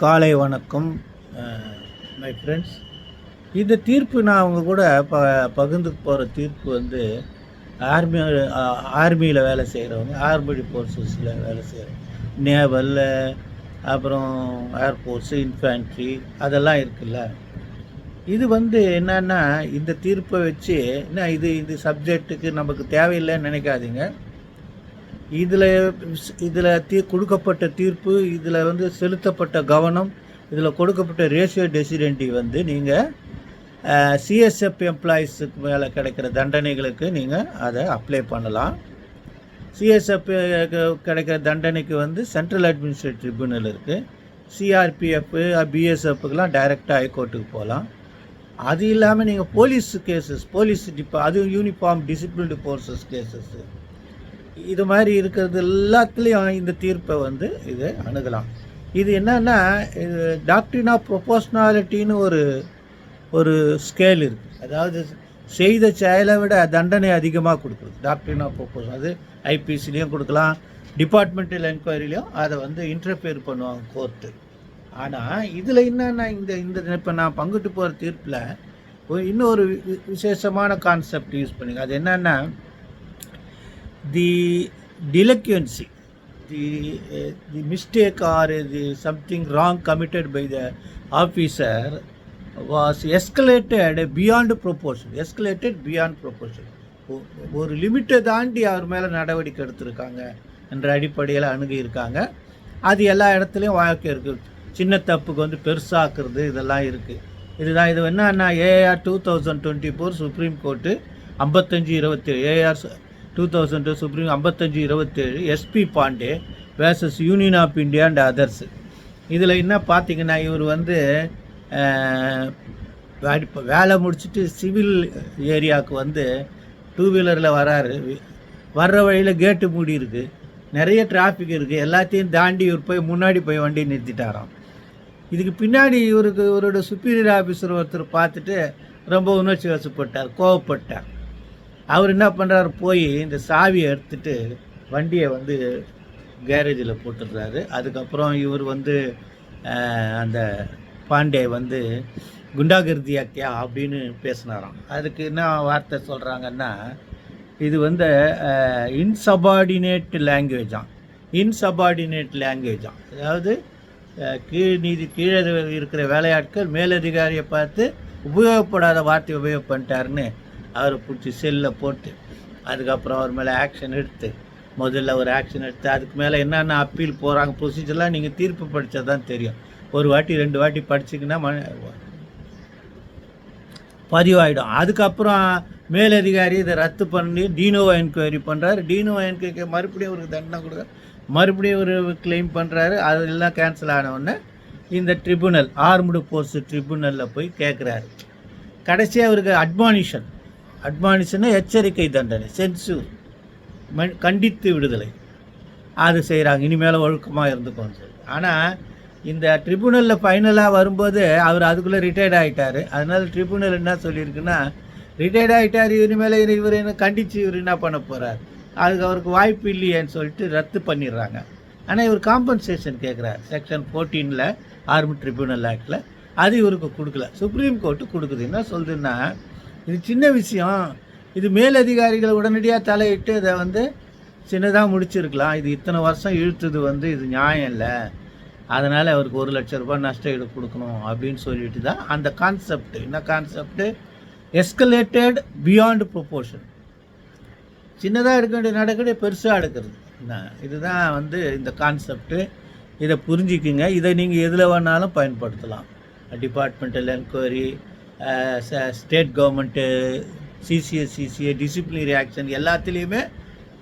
காலை வணக்கம் my friends இந்த தீர்ப்பு நான் அவங்க கூட ப பகிர்ந்து போகிற தீர்ப்பு வந்து ஆர்மி ஆர்மியில் வேலை செய்கிறவங்க ஆர்மி ஃபோர்ஸஸில் வேலை செய்கிறவங்க நேவலில் அப்புறம் ஏர்ஃபோர்ஸு இன்ஃபேண்ட்ரி அதெல்லாம் இருக்குல்ல. இது வந்து என்னன்னா இந்த தீர்ப்பை வச்சு என்ன இது இது சப்ஜெக்ட்டுக்கு நமக்கு தேவையில்லைன்னு நினைக்காதீங்க. இதில் இதில் தீ கொடுக்கப்பட்ட தீர்ப்பு இதில் வந்து செலுத்தப்பட்ட கவனம் இதில் கொடுக்கப்பட்ட ரேஷியோ டெசிடென்டி வந்து நீங்கள் சிஎஸ்எஃப் எம்ப்ளாயீஸுக்கு மேலே கிடைக்கிற தண்டனைகளுக்கு நீங்கள் அதை அப்ளை பண்ணலாம். சிஎஸ்எஃப் கிடைக்கிற தண்டனைக்கு வந்து சென்ட்ரல் அட்மினிஸ்ட்ரேட் ட்ரிபியூனல் இருக்குது சிஆர்பிஎஃப்பு பிஎஸ்எஃப்க்கெலாம் டைரெக்டாக ஹைகோர்ட்டுக்கு போகலாம். அது இல்லாமல் நீங்கள் போலீஸ் கேசஸ் போலீஸ் டிப்பா அது யூனிஃபார்ம் டிசிப்ளின்டு ஃபோர்ஸஸ் கேசஸ்ஸு இது மாதிரி இருக்கிறது எல்லாத்துலேயும் இந்த தீர்ப்பை வந்து இது அணுகலாம். இது என்னன்னா இது டாக்டரின் ஆஃப் ப்ரொபோஷ்னாலிட்டின்னு ஒரு ஒரு ஸ்கேல் இருக்குது அதாவது செய்த செயலை விட தண்டனை அதிகமாக கொடுக்குறது. டாக்டரின் ஆஃப் ப்ரொபோஷன் அது ஐபிசிலையும் கொடுக்கலாம் டிபார்ட்மெண்டல் என்கொயரிலையும் அதை வந்து இன்டர்ஃபியர் பண்ணுவாங்க கோர்ட்டு ஆனால் இதில் என்னென்னா இந்த இந்த இப்போ நான் பங்குட்டு போகிற தீர்ப்பில் இன்னொரு வி- விசேஷமான கான்செப்ட் யூஸ் பண்ணுங்க அது என்னென்னா தி delinquency the uh, the mistake or eh, the something wrong committed by the officer was escalated beyond proportion escalated beyond proportion. ஒரு லிமிட்டை தாண்டி அவர் மேலே நடவடிக்கை எடுத்திருக்காங்க என்ற அடிப்படையில் அணுகியிருக்காங்க. அது எல்லா இடத்துலையும் வாழ்க்கை இருக்குது சின்ன தப்புக்கு வந்து பெருசாக்குறது இதெல்லாம் இருக்குது இதுதான் இது என்னன்னா AR two thousand twenty four supreme court ஐம்பத்தஞ்சு இருபத்தி ஏஆர் டூ தௌசண்ட் சுப்ரீம் ஐம்பத்தஞ்சு இருபத்தேழு SP Pandey versus union of India and others இதில் என்ன பார்த்தீங்கன்னா இவர் வந்து வேடி- வேலை முடிச்சுட்டு சிவில் ஏரியாவுக்கு வந்து டூ வீலரில் வராரு. வர்ற வழியில் கேட்டு மூடி இருக்குது நிறைய டிராஃபிக் இருக்குது எல்லாத்தையும் தாண்டி இவர் போய் முன்னாடி போய் வண்டி நிறுத்திட்டாராம். இதுக்கு பின்னாடி இவருக்கு இவரோட சுப்பீரியர் ஆஃபீஸர் ஒருத்தர் பார்த்துட்டு ரொம்ப உணர்ச்சி வசப்பட்டார். கோவப்பட்டார். அவர் என்ன பண்ணுறாரு போய் இந்த சாவியை எடுத்துட்டு வண்டியை வந்து கேரேஜில் போட்டுடுறாரு. அதுக்கப்புறம் இவர் வந்து அந்த பாண்டே வந்து குண்டாகிருதி கியா அப்படின்னு பேசினாராம். அதுக்கு என்ன வார்த்தை சொல்கிறாங்கன்னா இது வந்து இன்சபார்டினேட் லாங்குவேஜாம் இன்சபார்டினேட் லாங்குவேஜாம் அதாவது கீழ் நீதி கீழே இருக்கிற வேலையாட்கள் மேலதிகாரியை பார்த்து உபயோகப்படாத வார்த்தை உபயோகம் அவரை பிடிச்சி செல்லை போட்டு அதுக்கப்புறம் அவர் மேலே ஆக்ஷன் எடுத்து முதல்ல ஒரு ஆக்ஷன் எடுத்து அதுக்கு மேலே என்னென்ன அப்பீல் போகிறாங்க ப்ரொசீஜர்லாம் நீங்கள் தீர்ப்பு படித்தா தான் தெரியும். ஒரு வாட்டி ரெண்டு வாட்டி படிச்சிங்கன்னா ம பதிவாயிடும். அதுக்கப்புறம் மேலதிகாரி இதை ரத்து பண்ணி டீனோவா என்கொயரி பண்ணுறாரு டீனோவா என்கொயரி மறுபடியும் ஒரு தண்டனை கொடுக்க மறுபடியும் ஒரு கிளைம் பண்ணுறாரு அதெல்லாம் கேன்சல் ஆனவுடனே இந்த ட்ரிபுனல் ஆர்முடு போர்ஸ் ட்ரிபுனலில் போய் கேட்குறாரு கடைசியாக அவருக்கு அட்மானிஷன் அட்மானிஷன்னா எச்சரிக்கை தண்டனை சென்சூர் கண்டித்து விடுதலை. அது செய்கிறாங்க இனிமேல் ஒழுக்கமாக இருந்துக்கோன்னு சொல்லி. ஆனால் இந்த ட்ரிபுனலில் ஃபைனலாக வரும்போது அவர் அதுக்குள்ளே ரிட்டையர்ட் ஆகிட்டார் அதனால் ட்ரிபுனல் என்ன சொல்லியிருக்குன்னா ரிட்டையர்ட் ஆகிட்டார் இனிமேல் இவர் என்ன கண்டித்து இவர் என்ன பண்ண போகிறார் அதுக்கு அவருக்கு வாய்ப்பு இல்லையேன்னு சொல்லிட்டு ரத்து பண்ணிடுறாங்க. ஆனால் இவர் காம்பன்சேஷன் கேட்குறார் செக்ஷன் ஃபோர்டீனில் ஆர்மி ட்ரிபியூனல் ஆக்டில் அது இவருக்கு கொடுக்கல. சுப்ரீம் கோர்ட்டு கொடுக்குது. என்ன சொல்லுதுன்னா இது சின்ன விஷயம். இது மேலதிகாரிகள் உடனடியாக தலையிட்டு இதை வந்து சின்னதாக முடிச்சிருக்கலாம். இது இத்தனை வருஷம் இழுத்தது வந்து இது நியாயம் இல்லை. அதனால் அவருக்கு ஒரு லட்ச ரூபாய் நஷ்ட ஈடு கொடுக்கணும் அப்படின்னு சொல்லிட்டு தான் அந்த கான்செப்ட் என்ன கான்செப்ட் எஸ்கலேட்டட் பியாண்ட் ப்ரொப்போர்ஷன் சின்னதாக எடுக்க வேண்டிய நடக்கடி பெருசாக எடுக்கிறது. என்ன? இதுதான் வந்து இந்த கான்செப்ட்டு இதை புரிஞ்சுக்குங்க. இதை நீங்கள் எதில் வேணாலும் பயன்படுத்தலாம். Departmental enquiry state government CCS CCA disciplinary action எல்லாத்துலேயுமே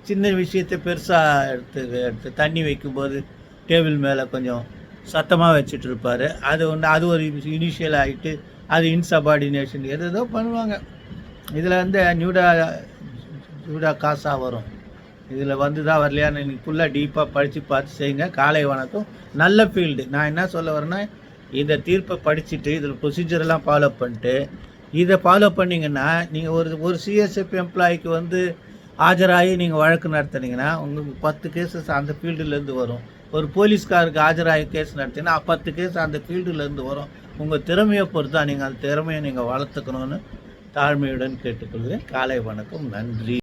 சின்ன விஷயத்தை பெருசாக எடுத்து எடுத்து தண்ணி வைக்கும்போது டேபிள் மேலே கொஞ்சம் சத்தமாக வச்சுட்டு இருப்பார் அது ஒன்று அது ஒரு இனிஷியல் ஆகிட்டு அது இன்சபார்டினேஷன் எது ஏதோ பண்ணுவாங்க. இதில் வந்து நியூடா நியூடா காசாக வரும். இதில் வந்து தான் வரலையான்னு இன்றைக்கி ஃபுல்லாக டீப்பாக படித்து பார்த்து செய்யுங்க காலை வணக்கம். நல்ல ஃபீல்டு நான் என்ன சொல்ல வரேன்னா இந்த தீர்ப்பை படிச்சுட்டு இதில் ப்ரொசீஜரெல்லாம் ஃபாலோ பண்ணிட்டு இதை ஃபாலோ பண்ணிங்கன்னா நீங்கள் ஒரு ஒரு சிஎஸ்எஃப் எம்ப்ளாய்க்கு வந்து ஆஜராகி நீங்கள் வழக்கு நடத்துனீங்கன்னா உங்களுக்கு பத்து கேஸஸ் அந்த ஃபீல்டுலேருந்து வரும். ஒரு போலீஸ்காருக்கு ஆஜராகி கேஸ் நடத்தினா பத்து கேஸ் அந்த ஃபீல்டுலேருந்து வரும். உங்கள் திறமையை பொறுத்தா நீங்கள் அந்த திறமையை நீங்கள் வளர்த்துக்கணும்னு தாழ்மையுடன் கேட்டுக்கொள்கிறேன். காலை வணக்கம். நன்றி.